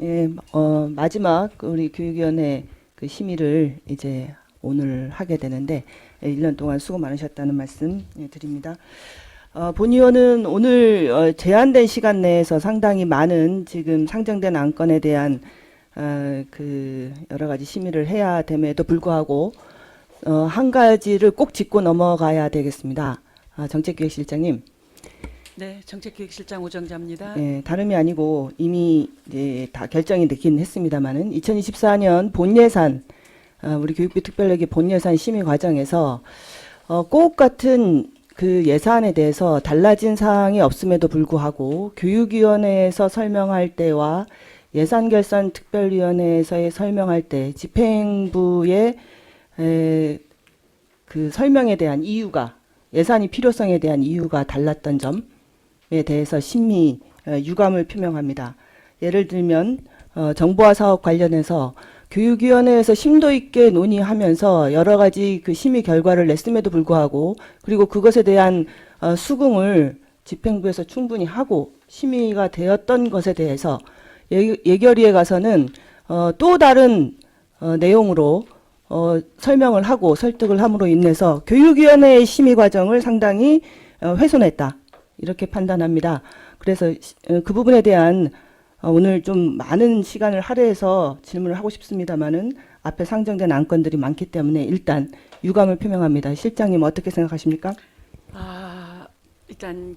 예, 어, 마지막 우리 교육위원회 그 심의를 이제 오늘 하게 되는데 예, 1년 동안 수고 많으셨다는 말씀 예, 드립니다. 어, 본 의원은 오늘 어, 제한된 시간 내에서 상당히 많은 지금 상정된 안건에 대한 어, 그 여러 가지 심의를 해야 됨에도 불구하고 어, 한 가지를 꼭 짚고 넘어가야 되겠습니다. 아, 정책기획실장님. 네, 정책기획실장 오정자입니다. 예, 다름이 아니고 이미 이제 다 결정이 되긴 했습니다만은 2024년 본 예산 어, 우리 교육부 특별력의 본 예산 심의 과정에서 어, 꼭 같은 그 예산에 대해서 달라진 사항이 없음에도 불구하고 교육위원회에서 설명할 때와 예산 결산 특별위원회에서의 설명할 때 집행부의 에, 그 설명에 대한 이유가 예산이 필요성에 대한 이유가 달랐던 점에 대해서 심히 어, 유감을 표명합니다. 예를 들면 어, 정보화 사업 관련해서 교육위원회에서 심도 있게 논의하면서 여러 가지 그 심의 결과를 냈음에도 불구하고 그리고 그것에 대한 어, 수긍을 집행부에서 충분히 하고 심의가 되었던 것에 대해서 예, 예결위에 가서는 어, 또 다른 어, 내용으로 어, 설명을 하고 설득을 함으로 인해서 교육위원회의 심의 과정을 상당히 어, 훼손했다 이렇게 판단합니다. 그래서 시- 어, 그 부분에 대한 어, 오늘 좀 많은 시간을 할애해서 질문을 하고 싶습니다만은 앞에 상정된 안건들이 많기 때문에 일단 유감을 표명합니다. 실장님 어떻게 생각하십니까? 아, 일단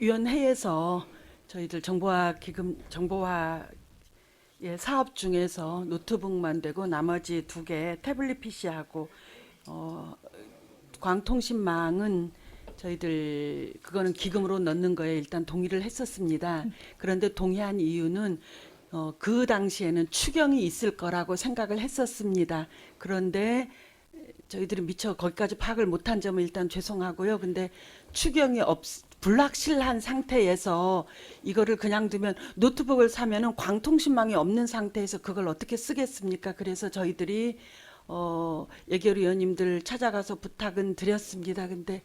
교육위원회에서 저희들 정보화 기금 정보화 예, 사업 중에서 노트북만 되고 나머지 두 개 태블릿 PC하고 어, 광통신망은 저희들 그거는 기금으로 넣는 거에 일단 동의를 했었습니다. 그런데 동의한 이유는 어, 그 당시에는 추경이 있을 거라고 생각을 했었습니다. 그런데 저희들이 미처 거기까지 파악을 못한 점은 일단 죄송하고요. 근데 추경이 없 불확실한 상태에서 이거를 그냥 두면 노트북을 사면은 광통신망이 없는 상태에서 그걸 어떻게 쓰겠습니까? 그래서 저희들이 어 예결위원님들 찾아가서 부탁은 드렸습니다. 근데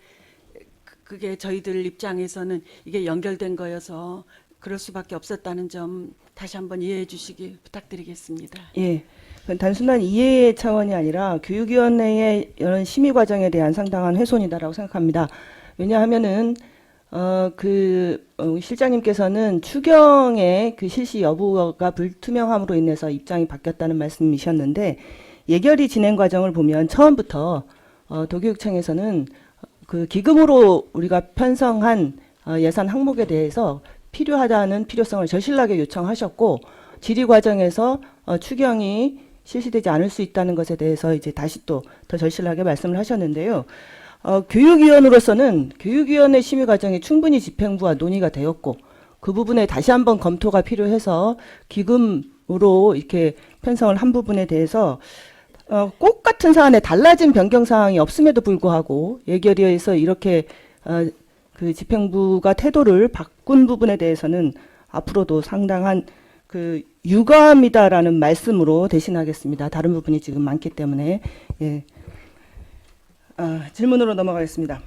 그- 그게 저희들 입장에서는 이게 연결된 거여서 그럴 수밖에 없었다는 점 다시 한번 이해해 주시기 부탁드리겠습니다. 예. 단순한 이해의 차원이 아니라 교육위원회의 이런 심의 과정에 대한 상당한 훼손이다라고 생각합니다. 왜냐하면은 어, 그 어, 실장님께서는 추경의 그 실시 여부가 불투명함으로 인해서 입장이 바뀌었다는 말씀이셨는데 예결위 진행 과정을 보면 처음부터 어, 도교육청에서는 그 기금으로 우리가 편성한 어, 예산 항목에 대해서 필요하다는 필요성을 절실하게 요청하셨고 질의 과정에서 어, 추경이 실시되지 않을 수 있다는 것에 대해서 이제 다시 또 더 절실하게 말씀을 하셨는데요. 어, 교육위원으로서는 교육위원회 심의 과정이 충분히 집행부와 논의가 되었고 그 부분에 다시 한번 검토가 필요해서 기금으로 이렇게 편성을 한 부분에 대해서 어, 꼭 같은 사안에 달라진 변경 사항이 없음에도 불구하고 예결위에서 이렇게 어, 그 집행부가 태도를 바꾼 부분에 대해서는 앞으로도 상당한 그 유감이다라는 말씀으로 대신하겠습니다. 다른 부분이 지금 많기 때문에 예. 아, 질문으로 넘어가겠습니다.